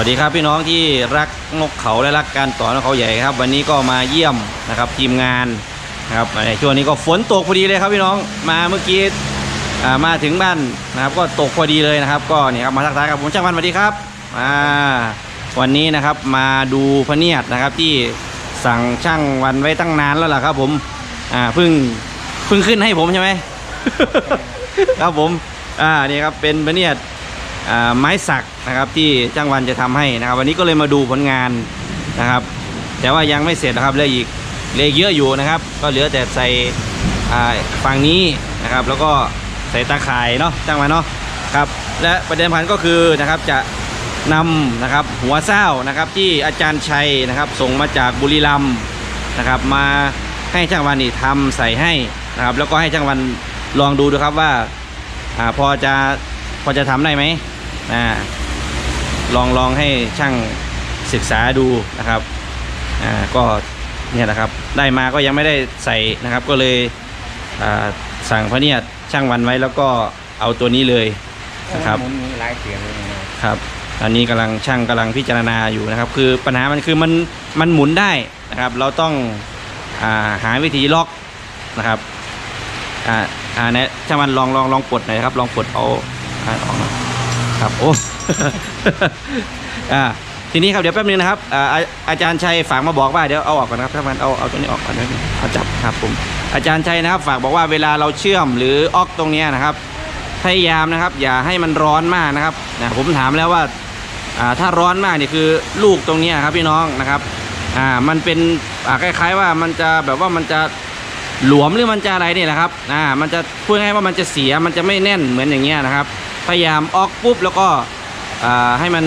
วัสดีครับพี่น้องที่รักนกเขาและรักการต่อนกเขาใหญ่ครับ วันนี้ก็มาเยี่ยมนะครับทีมงานนะครับในช่วงนี้ก็ฝนตกพอดีเลยครับพี่น้องมาเมื่อกี้มาถึงบ้านนะครับ ก็ตกพอดีเลยนะครับ ก็นี่ครับมาทักทายครับผมช่างวันสวัสดีครับอ่าวันนี้นะครับมาดูพเนียดนะครับที่สั่งช่างวันไว้ตั้งนานแล้วล่ะครับ ผมอ่าเพิ่งเพิ่งขึ้นให้ผมใช่ไหมครับผมอ่านี่ครับเป็นพเนียด ไม้สักนะครับที่จ้างวันจะทำให้นะครับ วันนี้ก็เลยมาดูผลงานนะครับ แต่ว่ายังไม่เสร็จนะครับเหลืออีกเหลือเยอะอยู่นะครับ ก็เหลือแต่ใส่ฝั่งนี้นะครับ แล้วก็ใส่ตาข่ายเนาะจ้างวันเนาะครับและประเด็นพันก็คือนะครับจะนำนะครับหัวเศร้านะครับที่อาจารย์ชัยนะครับส่งมาจากบุรีรัมย์นะครับมาให้ช่างวันนี่ทำใส่ให้นะครับแล้วก็ให้ช่างวันลองดูดูครับว่าอาพอจะพอจะทำได้ไหม อ่าลองลองให้ช่างศึกษาดูนะครับอ่าก็เนี่ยแหละครับได้มาก็ยังไม่ได้ใส่นะครับ ก็เลยอ่าสั่งพระเนี่ยช่างวันไว้แล้วก็เอาตัวนี้เลยนะครับหมุนมีหลายเสียงเลยนะครับอันนี้กำลังช่างกำลังพิจารณาอยู่นะครับ คือปัญหามันคือมันมันหมุนได้นะครับ เราต้องอาหาวิธีล็อกนะครับอ่าอ่าเนี่ยช่างมันลองลองลองปลดหน่อยครับ ลองปลดเอาอ่าออกหน่อย ครับโอ้อ่าทีนี้ครับเดี๋ยวแป๊บนึงนะครับอ่าอาอาจารย์ชัยฝากมาบอกว่าเดี๋ยวเอาออกก่อนนะครับช่ามันเอาเอาตัวนี้ออกก่อนนะเอาจับครับผมอาจารย์ชัยนะครับ ฝากบอกว่าเวลาเราเชื่อมหรือออกตรงนี้นะครับพยายามนะครับ อย่าให้มันร้อนมากนะครับนะผมถามแล้วว่าอ่าถ้าร้อนมากเนี่ยคือลูกตรงนี้ครับพี่น้องนะครับอ่ามันเป็นคล้าย ๆ ว่ามันจะแบบว่ามันจะหลวมหรือมันจะอะไรเนี่ยแหละครับอ่ามันจะพูดง่ายว่ามันจะเสียมันจะไม่แน่นเหมือนอย่างเงี้ยนะครับ พยายามออกปุ๊บแล้วก็ให้มัน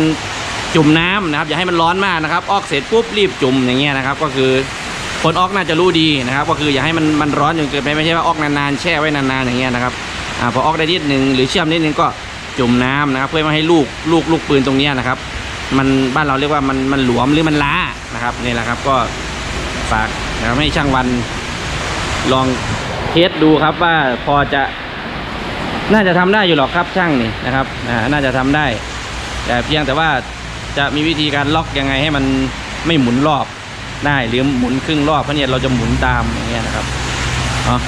จุ่มน้ำนะครับ อย่าให้มันร้อนมากนะครับ ออกเสร็จปุ๊บรีบจุ่มอย่างเงี้ยนะครับ ก็คือคนออกน่าจะรู้ดีนะครับ ก็คืออย่าให้มันมันร้อนจนเกินไปไม่ใช่ว่าออกนานๆแช่ไว้นานๆอย่างเงี้ยนะครับอพอออกได้นิดหนึ่งหรือเชื่อมนิดหนึ่งก็จุ่มน้ำนะครับ เพื่อไม่ให้ลูกลูกลูกปืนตรงเนี้ยนะครับ มันบ้านเราเรียกว่ามันมันหลวมหรือมันล้านะครับนี่แหละครับก็ฝากนะครับให้ช่างวันลองเทสดูครับว่าพอจะ น่าจะทำได้อยู่หรอกครับช่างนี่นะครับน่าจะทำได้ แต่เพียงแต่ว่าจะมีวิธีการล็อกยังไงให้มันไม่หมุนรอบได้หรือหมุนครึ่งรอบเพราะเนี่ยเราจะหมุนตามอย่างเงี้ยนะครับเนาะ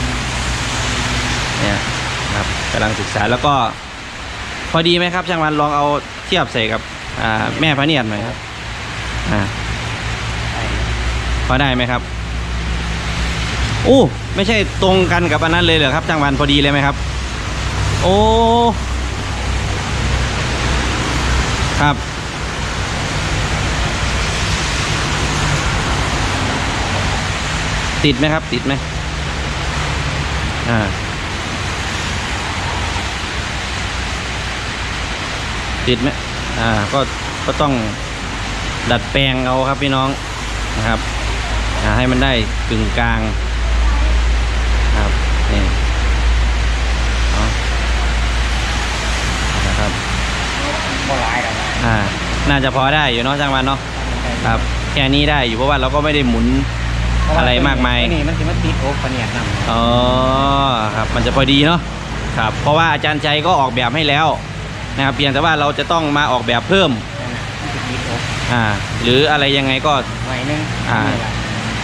เนี่ยครับกำลังศึกษาแล้วก็ พอดีไหมครับช่างวันลองเอาเทียบใส่กับแม่พระเนียดหน่อยครับอ่าพอได้ไหมครับโอ้ไม่ใช่ตรงกันกับอันนั้นเลยเหรอครับช่างวันพอดีเลยไหมครับ โอ้ครับติดไหมครับ ติดไหมอ่า ติดไหมอ่า ก็ ก็ต้องดัดแปลงเอาครับพี่น้องนะครับ ให้มันได้กึ่งกลางครับ นี่เอานะครับ ก็หลายแล้วนะ อ่า น่าจะพอได้อยู่เนาะช่างมันเนาะครับแค่นี้ได้อยู่เพราะว่าเราก็ไม่ได้หมุน อะไรมากมาย นี่มันจะมาติดโอ๊กปะเนี่ยนำอ๋อครับ มันจะพอดีเนาะครับ เพราะว่าอาจารย์ชัยก็ออกแบบให้แล้วนะครับเพียงแต่ว่าเราจะต้องมาออกแบบเพิ่มนั่นน่ะมันจะติดโอ๊กอ่า หรืออะไรยังไงก็หน่อยนึงอ่านี่แหละ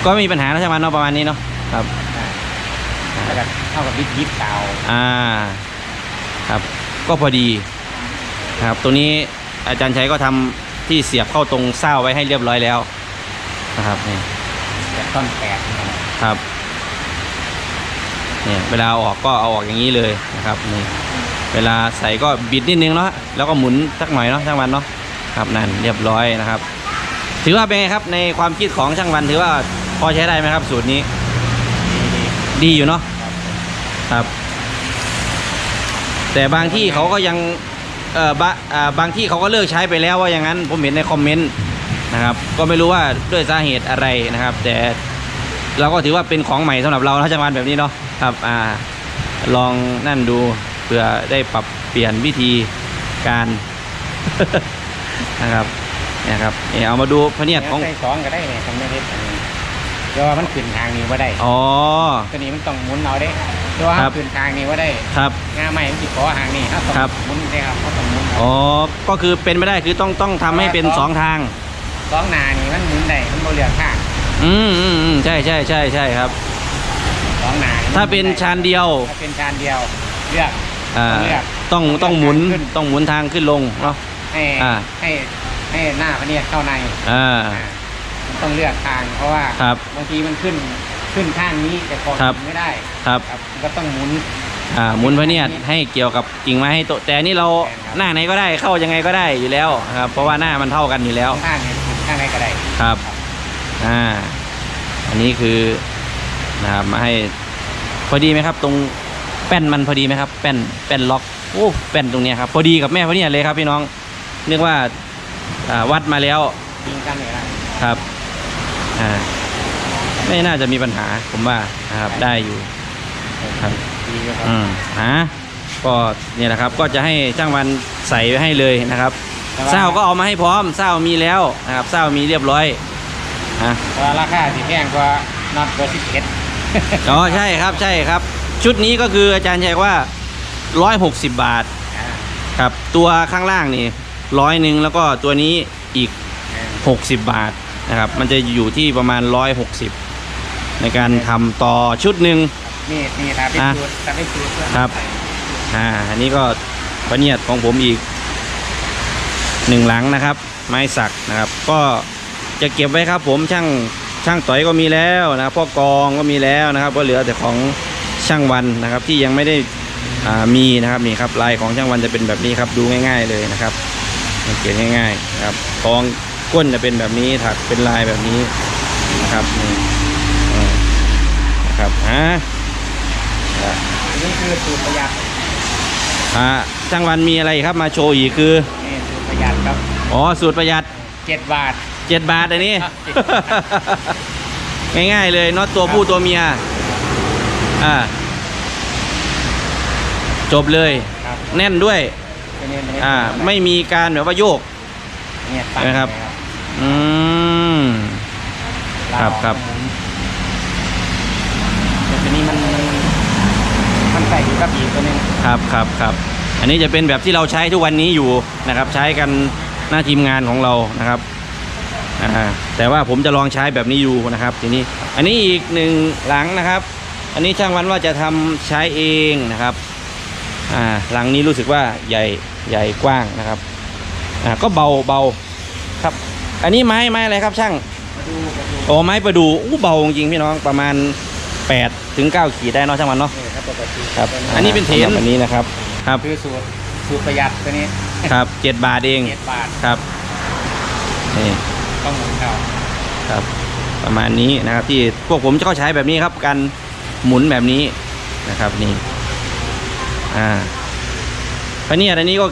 ก็ไม่มีปัญหานะช่างมันเนาะประมาณนี้เนาะครับอ่าแล้วก็เท่ากับบิดยิบเตาอ่า ครับ ก็พอดีนะครับตรงนี้ อาจารย์ชัยก็ทำที่เสียบเข้าตรงเส้าไว้ให้เรียบร้อยแล้วนะครับนี่แบบต้นแปดนี่นะครับเนี่ยเวลาเอาออกก็เอาออกอย่างนี้เลยนะครับนี่เวลาใส่ก็บิดนิดนึงเนาะแล้วก็หมุนสักหน่อยเนาะช่างวันเนาะครับนั่นเรียบร้อยนะครับ ถือว่าเป็นไงครับในความคิดของช่างวันถือว่าพอใช้ได้ไหมครับ สูตรนี้ ดีดีอยู่เนาะๆครับครับ แต่บางที่เขาก็ยัง เออบะอ่าบางที่เขาก็เลิกใช้ไปแล้วว่าอย่างนั้นผมเห็นในคอมเมนต์นะครับ ก็ไม่รู้ว่าด้วยสาเหตุอะไรนะครับ แต่เราก็ถือว่าเป็นของใหม่สำหรับเราถ้าจังหวัดแบบนี้เนาะครับอ่าลองนั่นดูเพื่อได้ปรับเปลี่ยนวิธีการ นะครับเนี่ยครับเนี่ยเอามาดูพระเนียดของใส่สองก็ได้เนี่ยทำไม่ได้อันนี้เพราะว่ามันขึ้นทางนี้ว่าได้อ๋อตัวนี้มันต้องหมุนเอาได้อ ตัวครัเขาบขึ้นทางนี้ว่าได้ครับ งาใหม่มันติดขอหางนี่ครับต้องครับ หมุนได้ครับเขาต้องหมุนครับ อ๋อ ก็คือเป็นไม่ได้คือต้องต้องทำให้เป็นสองทาง สองหนานี่มันหมุนได้มันโบเลือกข้างอืมอืมอืมใช่ใช่ใช่ใช่ครับ สองหนามัถ้าเป็นชานเดียวถ้าเป็นชานเดียว เลือก อ่าต้องเลือกต้องต้องหมุนเลือกทางขึ้น ต้องหมุนทางขึ้นลงเนาะ ให้อ่า ให้ให้หน้าพระเนียดเข้าในอ่า อ่ามันต้องเลือกทางเพราะว่าครับ บางทีมันขึ้น ขึ้นข้างนี้แต่พอครับถึงไม่ได้ครับ ครับมันก็ต้องหมุน อ่าหมุนพระเนียดให้เกี่ยวกับกิ่งไม้ให้โตะแต่อันนี่เราใช่ครับหน้าไหนก็ได้เข้ายังไงก็ได้อยู่แล้วครับ เพราะว่าหน้ามันเท่ากันอยู่แล้วข้างนี้ขึ้นข้างไหนก็ได้ครับ อ่า อันนี้คือนะครับมาให้พอดีไหมครับ ตรงแป้นมันพอดีไหมครับ แป้นแป้นล็อกโอ้แป้นตรงเนี้ยครับพอดีกับแม่พอดีเลยครับพี่น้องเรียกว่าอ่าวัดมาแล้ว ยิงกันเลยนะครับ อ่า ไม่น่าจะมีปัญหาผมว่านะครับได้อยู่ครับดีอยู่ครับอืมฮะก็เนี่ยแหละครับก็จะให้ช่างวันใส่ไว้ให้เลยนะครับแต่ว่าเศร้าก็เอามาให้พร้อมเศร้ามีแล้วนะครับเศร้ามีเรียบร้อยฮะเพราะว่าราคาสิแพงกว่าน็อตเบอร์สิบเอ็ดอ๋อใช่ครับใช่ครับ ชุดนี้ก็คืออาจารย์ชัยว่า160บาทครับตัวข้างล่างนี่ร้อยหนึ่งแล้วก็ตัวนี้อีก60บาทนะครับมันจะอยู่ที่ประมาณ160 ในการทำต่อชุดหนึ่ง นี่นี่ถ้าเป็นอะสูตรถ้าเป็นสูตรเพื่อนครับอ่าอันนี้ก็ประเนียดของผมอีกหนึ่งหลังนะครับ ไม้สักนะครับ ก็จะเก็บไว้ครับผมช่างช่างต่อยก็มีแล้วนะครับพ่อกองก็มีแล้วนะครับก็เหลือแต่ของช่างวันนะครับที่ยังไม่ได้อ่ามีนะครับนี่ครับลายของช่างวันจะเป็นแบบนี้ครับดูง่าย ๆเลยนะครับสังเกตง่ายๆนะครับกองก้นจะเป็นแบบนี้ถักเป็นลายแบบนี้นะครับนี่อ่า นะครับฮะอันนี้คือสูตรประหยัดอ่าช่างวันมีอะไรครับมาโชว์อีกคือนี่สูตรประหยัดครับอ๋อสูตรประหยัดเจ็ดบาท7บาทอันนี้ครับง่ายๆเลยน็อตตัวผู้ตัวเมียอ่าจบเลย ครับแน่นด้วยตัวนี้ตัวนี้อ่าไม่มีการแบบว่าโยก เนี่ยตัดนะครับ อืม ครับครับแต่ตัวนี้มันมันมัน ใส่อยู่กับอีกตัวหนึงครับครับครับอันนี้จะเป็นแบบที่เราใช้ทุกวันนี้อยู่นะครับ ใช้กันหน้าทีมงานของเรานะครับอ่าแต่ว่าผมจะลองใช้แบบนี้อยู่นะครับ ทีนี้ อันนี้อีกหนึ่งหลังนะครับ อันนี้ช่างวันว่าจะทำใช้เองนะครับอ่าหลังนี้รู้สึกว่าใหญ่ใหญ่กว้างนะครับอ่าก็เบาเบาครับ อันนี้ไม้ไม้อะไรครับช่างมาดูมาดูโอ้ไม้ประดูอู้เบาจริงๆพี่น้องประมาณ8ถึง9ขีดได้เนาะช่างวันเนาะนี่ครับ ปกติครับอันนี้เป็นเทนอันนี้นะครับครับคือสูตรสูตรประหยัดตัวนี้ครับเจ็ดบาทเองเจ็ดบาทครับนี่ต้องหมุนเข้าครับ ประมาณนี้นะครับ ที่พวกผมจะเข้าใช้แบบนี้ครับการหมุนแบบนี้นะครับนี่อ่าพะเนียดอันนี้ก็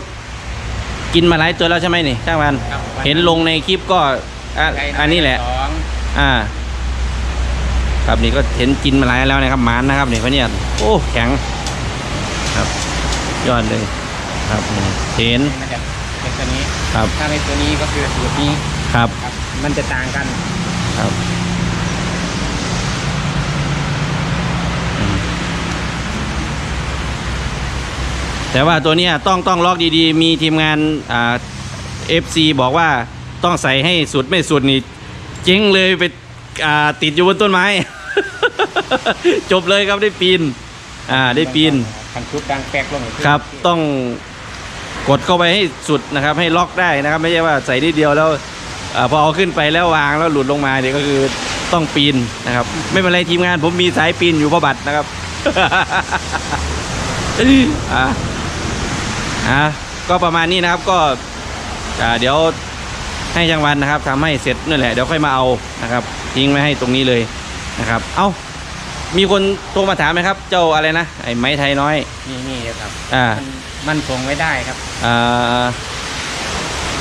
กินมาหลายตัวแล้วใช่ไหมนี่ช่างวัน ครับเห็นลงในคลิปก็อะไก่ยอันนี้แหละ สองอ่า ครับนี่ก็เห็นกินมาหลายแล้วนะครับหมานนะครับนี่พะเนียดโอ้แข็งครับ ยอดเลยครับนี่เห็นมันจะเป็นตัวนี้ครับถ้าเป็นตัวนี้ก็คือสูตรนี้ครับครับ มันจะต่างกันครับอืมแต่ว่าตัวเนี้ยต้องต้องล็อกดีๆ มีทีมงานอ่า FC บอกว่าต้องใส่ให้สุดไม่สุดนี่เจ๊งเลยไปอ่าติดอยู่บนต้นไม้ จบเลยครับได้ปีน อ่าได้ปีนคันชุดดังแป๊กลงอีกครับ ต้องกดเข้าไปให้สุดนะครับ ให้ล็อกได้นะครับ ไม่ใช่ว่าใส่นิดเดียวแล้วอาพอเอาขึ้นไปแล้ววางแล้วหลุดลงมาเนี่ยก็คือต้องปีนนะครับ ไม่เป็นไรทีมงาน ผมมีสายปีนอยู่พระบัตรนะครับอะอะก็ประมาณนี้นะครับก็อ่าเดี๋ยวให้ช่างวันนะครับทำให้เสร็จนั่นแหละเดี๋ยวค่อยมาเอานะครับทิ้งไว้ให้ตรงนี้เลยนะครับ เอ้า มีคนโทรมาถามไหมครับ เจ้าอะไรนะไอ้ไม้ไทยน้อย นี่นี่ครับอ่ามันมันส่งไว้ได้ครับเอ่อ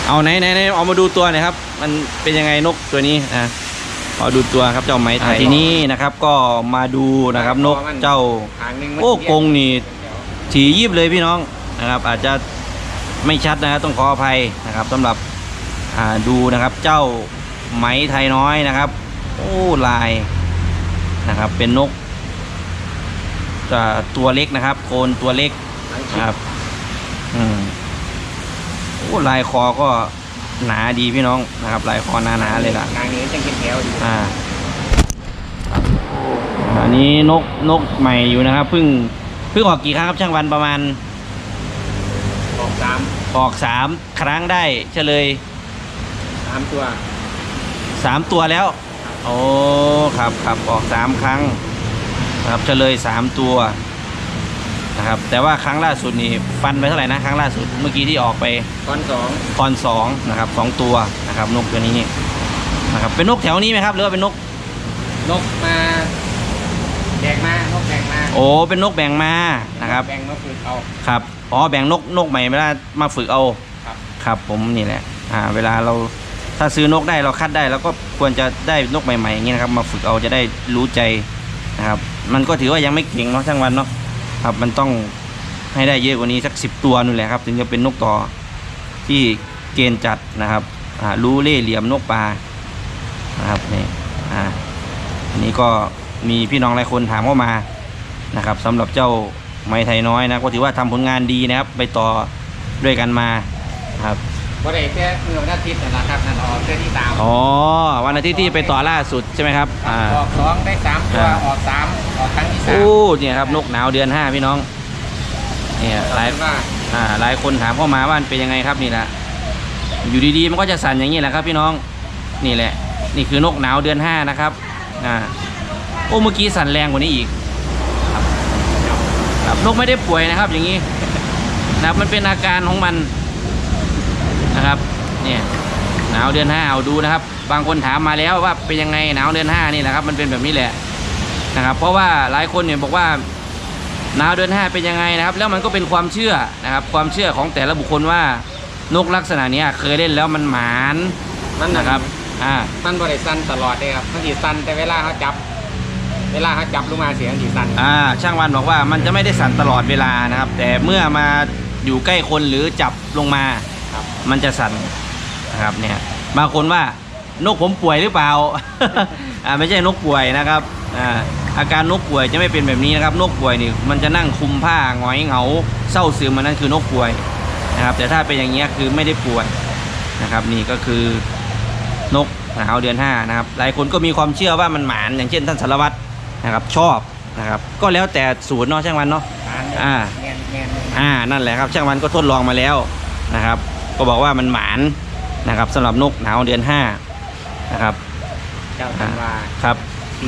เอาไหนไหนไหนเอามาดูตัวหน่อยครับ มันเป็นยังไงนกตัวนี้อะขอดูตัวครับเจ้าไม้ไทยทีนี้นะครับ ก็มาดูนะครับนกเจ้าหางหนึงมันโอ้เรียกรงนี่ถียิบเลยพี่น้องนะครับ อาจจะไม่ชัดนะครับต้องขออภัยนะครับสำหรับอ่าดูนะครับเจ้าไหมไทยน้อยนะครับ โอ้ลาย นะครับ เป็นนกอ่าตัวเล็กนะครับ โคนตัวเล็กทั้งนะชิ้นครับ อืมโอ้ลายคอก็หนาดีพี่น้องนะครับ ลายคอหนาหนาๆเลยล่ะนางนี้จะกินแถวอยู่อ่าอันนี้นกนกใหม่อยู่นะครับเพิ่งเพิ่งออกกี่ครั้งครับช่างวันประมาณออกสามออกสามครั้งได้เฉลยสามตัวสามตัวแล้ว โอ้ครับครับออกสามครั้งนะครับเฉลยสามตัวนะครับแต่ว่าครั้งล่าสุดนี่ฟันไปเท่าไหร่นะครั้งล่าสุดเมื่อกี้ที่ออกไปก้อนสองคอนสองนะครับสองตัวนะครับนกตัวนี้นะครับเป็นนกแถวนี้ไหมครับหรือว่าเป็นนกนกมาแดงมานกแดงมาโอ้เป็นนกแบ่งมานะครับแบ่งมาฝึกเอาครับอ๋อแบ่งนกนกใหม่เวลามาฝึกเอาครับครับผมนี่แหละอ่าเวลาเรา ถ้าซื้อนกได้เราคัดได้เราก็ควรจะได้นกใหม่ๆอย่างนี้นะครับ มาฝึกเอาจะได้รู้ใจนะครับ มันก็ถือว่ายังไม่เก่งเนาะช่างวันเนาะครับ มันต้องให้ได้เยอะกว่านี้สักสิบตัวนู่นแหละครับ ถึงจะเป็นนกต่อที่เกณฑ์จัดนะครับรู้เล่เหลี่ยมนกปลานะครับนี่อ่าอันนี้ก็มีพี่น้องหลายคนถามเข้ามานะครับสำหรับเจ้าไม้ไทยน้อยนะก็ถือว่าทำผลงานดีนะครับ ไปต่อด้วยกันมาครับ บ่ได้แค่เมื่อวันอาทิตย์นั่นแหละครับนั่นออกเดือนที่สามอ๋อวันอาทิตย์ที่ไปต่อล่าสุดใช่ไหมครับอ่า ออกสองได้สามตัวอ่า ออกสามออกครั้งที่สามโอ้เนี่ยครับนกหนาวเดือนห้าพี่น้องเนี่ยหลายเป็นว่าอ่าหลายคนถามเข้ามาว่ามันเป็นยังไงครับนี่แหละอยู่ดีๆมันก็จะสั่นอย่างนี้แหละครับ พี่น้องนี่แหละ นี่คือนกหนาวเดือนห้านะครับอ่าโอ้เมื่อกี้สั่นแรงกว่านี้อีกครับครับนกไม่ได้ป่วยนะครับ อย่างนี้นะครับมันเป็นอาการของมัน นะครับเนี่ยหนาวเดือนห้าเอาดูนะครับ บางคนถามมาแล้วว่าเป็นยังไงหนาวเดือนห้านี่แหละครับ มันเป็นแบบนี้แหละนะครับ เพราะว่าหลายคนเนี่ยบอกว่าหนาวเดือนห้าเป็นยังไงนะครับ แล้วมันก็เป็นความเชื่อนะครับ ความเชื่อของแต่ละบุคคลว่านกลักษณะเนี้ยเคยเล่นแล้วมันหมานมันนะนะคครัรับบอ่ามันบริสั้นตลอดเลยครับมันสีสั้นแต่เวลาเขาจับ เวลาเขาจับลงมาเสียงสีสั้นอ่าช่างวันบอกว่ามันจะไม่ได้สั่นตลอดเวลานะครับ แต่เมื่อมาอยู่ใกล้คนหรือจับลงมาครับ มันจะสั่นนะครับเนี่ยบางคนว่านกผมป่วยหรือเปล่า อ่าไม่ใช่นกป่วยนะครับอ่าอาการนกป่วยจะไม่เป็นแบบนี้นะครับ นกป่วยนี่มันจะนั่งคุมผ้าหงอยเหงาเศร้าซึมมันนั่นคือนกป่วยนะครับ แต่ถ้าเป็นอย่างเงี้ยคือไม่ได้ป่วยนะครับ นี่ก็คือนกหนาวเดือนห้านะครับหลายคนก็มีความเชื่อว่ามันหมานอย่างเช่นท่านสารวัตรนะครับ ชอบนะครับ ก็แล้วแต่สูตรเนาะช่างวันเนาะอ่าเงียนเงียนอ่านั่นแหละครับช่างวันก็ทดลองมาแล้วนะครับ ก็บอกว่ามันหมานนะครับสำหรับนกหนาวเดือนห้านะครับเจ้าทันว่าครับ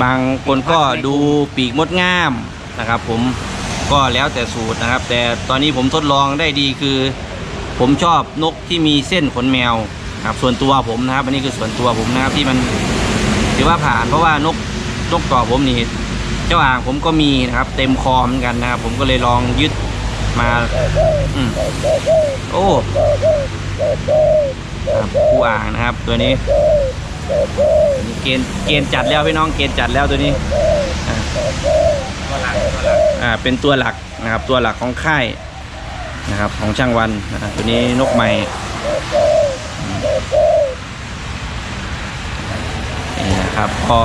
บางคนก็ดูปีกมดงามนะครับ ผมก็แล้วแต่สูตรนะครับ แต่ตอนนี้ผมทดลองได้ดีคือ ผมชอบนกที่มีเส้นขนแมวนะครับส่วนตัวผมนะครับ อันนี้คือส่วนตัวผมนะครับที่มันถือว่าผ่านเพราะว่านกนกต่อผมนี่เจ้าอ่างผมก็มีนะครับ เต็มคอเหมือนกันนะครับ ผมก็เลยลองยึดมา อืมโอ้ ผู้อ่างนะครับตัวนี้เกณฑ์เกณฑ์จัดแล้วพี่น้องเกณฑ์จัดแล้วตัวนี้อ่าตัวหลักตัวหลักอ่าเป็นตัวหลักนะครับตัวหลักของค่ายนะครับของช่างวันนะครับตัวนี้นกใหม่นี่นะครับก็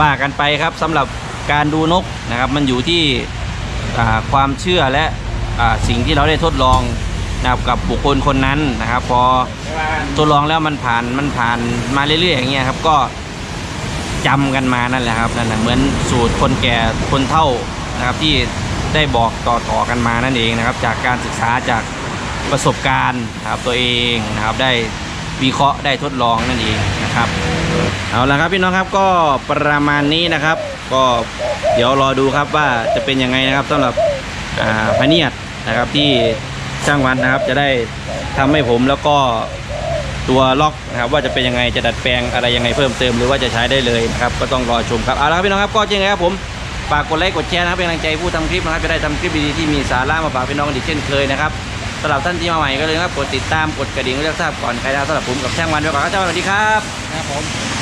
ว่ากันไปครับสำหรับการดูนกนะครับ มันอยู่ที่ความเชื่อและสิ่งที่เราได้ทดลอง นะครับกับบุคคลคนนั้นนะครับ พอทดลองแล้วมันผ่านมันผ่านมาเรื่อยๆอย่างเงี้ยครับก็จำกันมานั่นแหละครับนั่นแหละเหมือนสูตรคนแก่คนเฒ่านะครับที่ได้บอกต่อๆกันมานั่นเองนะครับ จากการศึกษาจากประสบการณ์นะครับตัวเองนะครับได้วิเคราะห์ได้ทดลองนั่นเองนะครับเอาละครับพี่น้องครับก็ประมาณนี้นะครับ ก็เดี๋ยวรอดูครับว่าจะเป็นยังไงนะครับสำหรับพเนียดนะครับที่ ช่างวันนะครับ จะได้ทำให้ผมแล้วก็ตัวล็อกนะครับว่าจะเป็นยังไงจะดัดแปลงอะไรยังไงเพิ่มเติมหรือว่าจะใช้ได้เลยนะครับก็ต้องรอชมครับเอาละครับพี่น้องครับก็จริงๆครับผมฝากกดไลค์กดแชร์นะครับเป็นกำลังใจผู้ทำคลิปนะครับจะได้ทำคลิปดีๆที่มีสาระมาฝากพี่น้องอีกเช่นเคยนะครับสำหรับท่านที่มาใหม่ก็เลยครับกดติดตามกดกระดิ่งเพื่อทราบก่อนใครนะสำหรับผมกับช่างวันไปก่อนครับสวัสดีครับครับผม